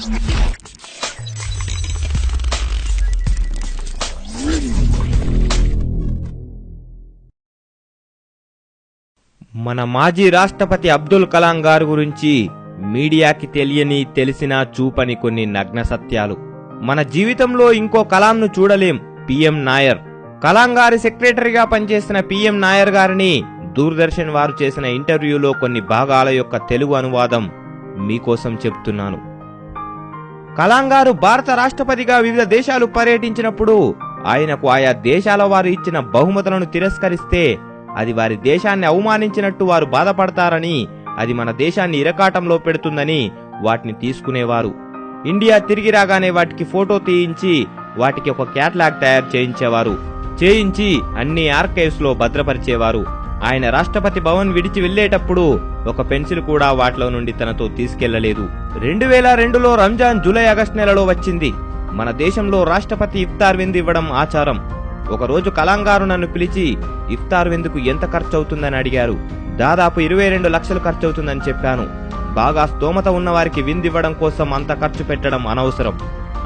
మన మాజీ రాష్ట్రపతి అబ్దుల్ కలాం గారి గురించి మీడియాకి తెలియని తెలిసినా చూపని కొన్ని నగ్న సత్యాలు. మన జీవితంలో ఇంకో కలాంను చూడలేం పిఎం నాయర్. కలాం గారి సెక్రటరీగా పనిచేసిన పిఎం నాయర్ గారిని దూరదర్శన్ వారు చేసిన ఇంటర్వ్యూలో కొన్ని భాగాల యొక్క తెలుగు అనువాదం మీకోసం చెప్తున్నాను. కలాం గారు భారత రాష్ట్రపతిగా వివిధ దేశాలు పర్యటించినప్పుడు ఆయనకు ఆయా దేశాల వారు ఇచ్చిన బహుమతులను తిరస్కరిస్తే అది వారి దేశాన్ని అవమానించినట్టు వారు బాధపడతారని అది మన దేశాన్ని ఇరకాటంలో పెడుతుందని వాటిని తీసుకునేవారు. ఇండియా తిరిగి రాగానే వాటికి ఫోటో తీయించి వాటికి ఒక క్యాట్లాగ్ తయారు చేయించేవారు. చేయించి అన్ని ఆర్కైవ్స్లో భద్రపరిచేవారు. ఆయన రాష్ట్రపతి భవన్ విడిచి వెళ్ళేటప్పుడు ఒక పెన్సిల్ కూడా వాటిలో నుండి తనతో తీసుకెళ్ళలేదు. రెండు వేల రెండులో రంజాన్ జూలై ఆగస్ట్ నెలలో వచ్చింది. మన దేశంలో రాష్ట్రపతి ఇఫ్తార్ విందు ఇవ్వడం ఆచారం. ఒకరోజు కలాంగారు నన్ను పిలిచి ఇఫ్తార్ విందుకు ఎంత ఖర్చు అవుతుందని అడిగారు. దాదాపు ఇరవై రెండు లక్షలు ఖర్చు అవుతుందని చెప్పాను. బాగా స్తోమత ఉన్నవారికి విందివ్వడం కోసం అంత ఖర్చు పెట్టడం అనవసరం.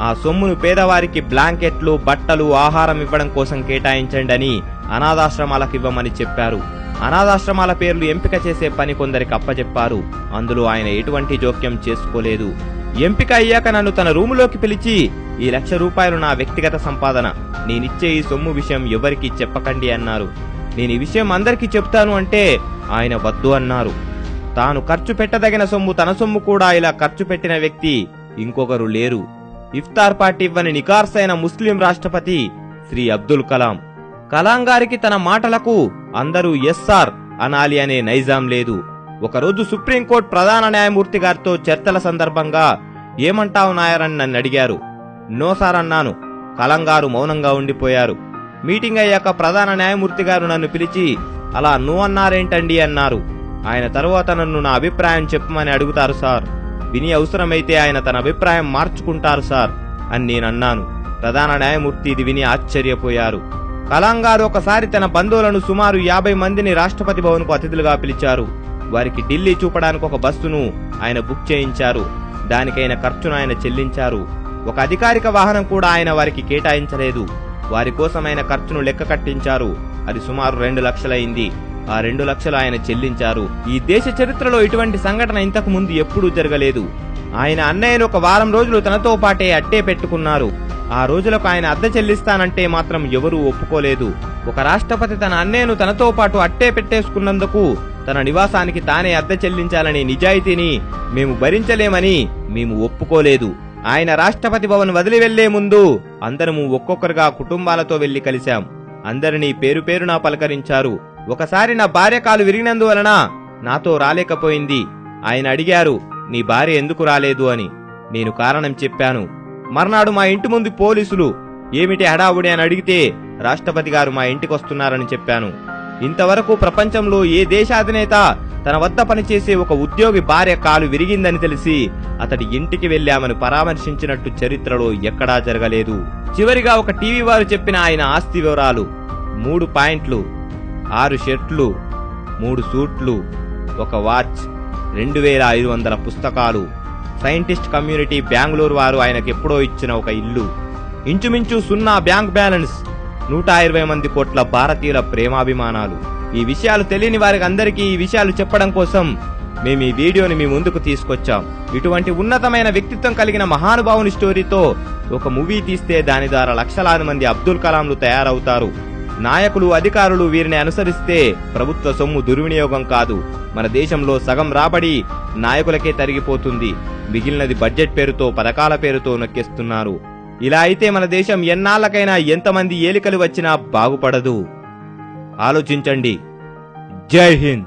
ఆ సొమ్మును పేదవారికి బ్లాంకెట్లు బట్టలు ఆహారం ఇవ్వడం కోసం కేటాయించండి అని అనాథాశ్రమాలకు ఇవ్వమని చెప్పారు. అనాథాశ్రమాల పేర్లు ఎంపిక చేసే పని కొందరికి అప్పచెప్పారు అందులో ఆయన ఎటువంటి జోక్యం చేసుకోలేదు. ఎంపిక అయ్యాక నన్ను తన రూములోకి పిలిచి ఈ లక్ష రూపాయలు నా వ్యక్తిగత సంపాదన. నేనిచ్చే ఈ సొమ్ము విషయం ఎవరికీ చెప్పకండి అన్నారు. నేను ఈ విషయం అందరికీ చెప్తాను అంటే ఆయన వద్దు అన్నారు. తాను ఖర్చు పెట్టదగిన సొమ్ము తన సొమ్ము కూడా ఇలా ఖర్చు పెట్టిన వ్యక్తి ఇంకొకరు లేరు. ఇఫ్తార్ పార్టీ ఇవ్వని నికార్సైన ముస్లిం రాష్ట్రపతి శ్రీ అబ్దుల్ కలాం. కలాం గారికి తన మాటలకు అందరూ ఎస్ఆర్ అనాలి అనే నైజాం లేదు. ఒకరోజు సుప్రీంకోర్టు ప్రధాన న్యాయమూర్తి గారితో చర్చల సందర్భంగా ఏమంటావు నాయరని నన్ను అడిగారు. నో సార్ అన్నాను. కలాం గారు మౌనంగా ఉండిపోయారు. మీటింగ్ అయ్యాక ప్రధాన న్యాయమూర్తి గారు నన్ను పిలిచి అలా నువ్వు అన్నారేంటండి అన్నారు. ఆయన తరువాత నన్ను నా అభిప్రాయం చెప్పమని అడుగుతారు సార్. విని అవసరమైతే ఆయన తన అభిప్రాయం మార్చుకుంటారు సార్ అని నేనన్నాను. ప్రధాన న్యాయమూర్తి ఇది విని ఆశ్చర్యపోయారు. కలాం గారు ఒకసారి తన బంధువులను సుమారు యాభై మందిని రాష్ట్రపతి భవన్కు అతిథులుగా పిలిచారు. వారికి ఢిల్లీ చూపడానికి ఒక బస్సును ఆయన బుక్ చేయించారు. దానికైన ఖర్చును ఆయన చెల్లించారు. ఒక అధికారిక వాహనం కూడా ఆయన వారికి కేటాయించలేదు. వారి కోసం ఖర్చును లెక్క కట్టించారు. అది సుమారు రెండు లక్షలైంది. ఆ రెండు లక్షలు ఆయన చెల్లించారు. ఈ దేశ చరిత్రలో ఇటువంటి సంఘటన ఇంతకు ముందు ఎప్పుడూ జరగలేదు. ఆయన అన్నయ్యను ఒక వారం రోజులు తనతో పాటే అట్టే పెట్టుకున్నారు. ఆ రోజులకు ఆయన అద్దె చెల్లిస్తానంటే మాత్రం ఎవరూ ఒప్పుకోలేదు. ఒక రాష్ట్రపతి తన అన్నయ్యను తనతో పాటు అట్టే పెట్టేసుకున్నందుకు తన నివాసానికి తానే అద్దె చెల్లించాలనే నిజాయితీని మేము భరించలేమని మేము ఒప్పుకోలేదు. ఆయన రాష్ట్రపతి భవన్ వదిలి వెళ్ళే ముందు అందరము ఒక్కొక్కరుగా కుటుంబాలతో వెళ్ళి కలిశాం. అందరినీ పేరు పేరునా పలకరించారు. ఒకసారి నా భార్య కాలు విరిగినందువలన నాతో రాలేకపోయింది. ఆయన అడిగారు నీ భార్య ఎందుకు రాలేదు? అని. నేను కారణం చెప్పాను. మర్నాడు మా ఇంటి ముందు పోలీసులు ఏమిటి హడావుడి అని అడిగితే రాష్ట్రపతి గారు మా ఇంటికి వస్తున్నారని చెప్పాను. ఇంతవరకు ప్రపంచంలో ఏ దేశాధినేత తన వద్ద పనిచేసే ఒక ఉద్యోగి భార్య కాలు విరిగిందని తెలిసి అతడి ఇంటికి వెళ్ళామని పరామర్శించినట్టు చరిత్రలో ఎక్కడా జరగలేదు. చివరిగా ఒక టీవీ వారు చెప్పిన ఆయన ఆస్తి వివరాలు మూడు పాయింట్లు ఆరు షర్ట్లు మూడు సూట్లు ఒక వాచ్ రెండు వేల ఐదు వందల పుస్తకాలు. సైంటిస్ట్ కమ్యూనిటీ బెంగళూరు వారు ఆయనకు ఎప్పుడో ఇచ్చిన ఒక ఇల్లు. ఇంచుమించు సున్నా బ్యాంక్ బ్యాలెన్స్ నూట ఇరవై మంది కోట్ల భారతీయుల ప్రేమాభిమానాలు. ఈ విషయాలు తెలియని వారికి అందరికీ ఈ విషయాలు చెప్పడం కోసం మేము ఈ వీడియోని మీ ముందుకు తీసుకొచ్చాం. ఇటువంటి ఉన్నతమైన వ్యక్తిత్వం కలిగిన మహానుభావుని స్టోరీతో ఒక మూవీ తీస్తే దాని ద్వారా లక్షలాది మంది అబ్దుల్ కలాంలు తయారవుతారు. నాయకులు అధికారులు వీరిని అనుసరిస్తే ప్రభుత్వ సొమ్ము దుర్వినియోగం కాదు. మన దేశంలో సగం రాబడి నాయకులకే తరిగిపోతుంది. మిగిలినది బడ్జెట్ పేరుతో పథకాల పేరుతో నొక్కేస్తున్నారు. ఇలా అయితే మన దేశం ఎన్నాళ్ళకైనా ఎంతమంది ఏలికలు వచ్చినా బాగుపడదు. ఆలోచించండి. జై హింద్.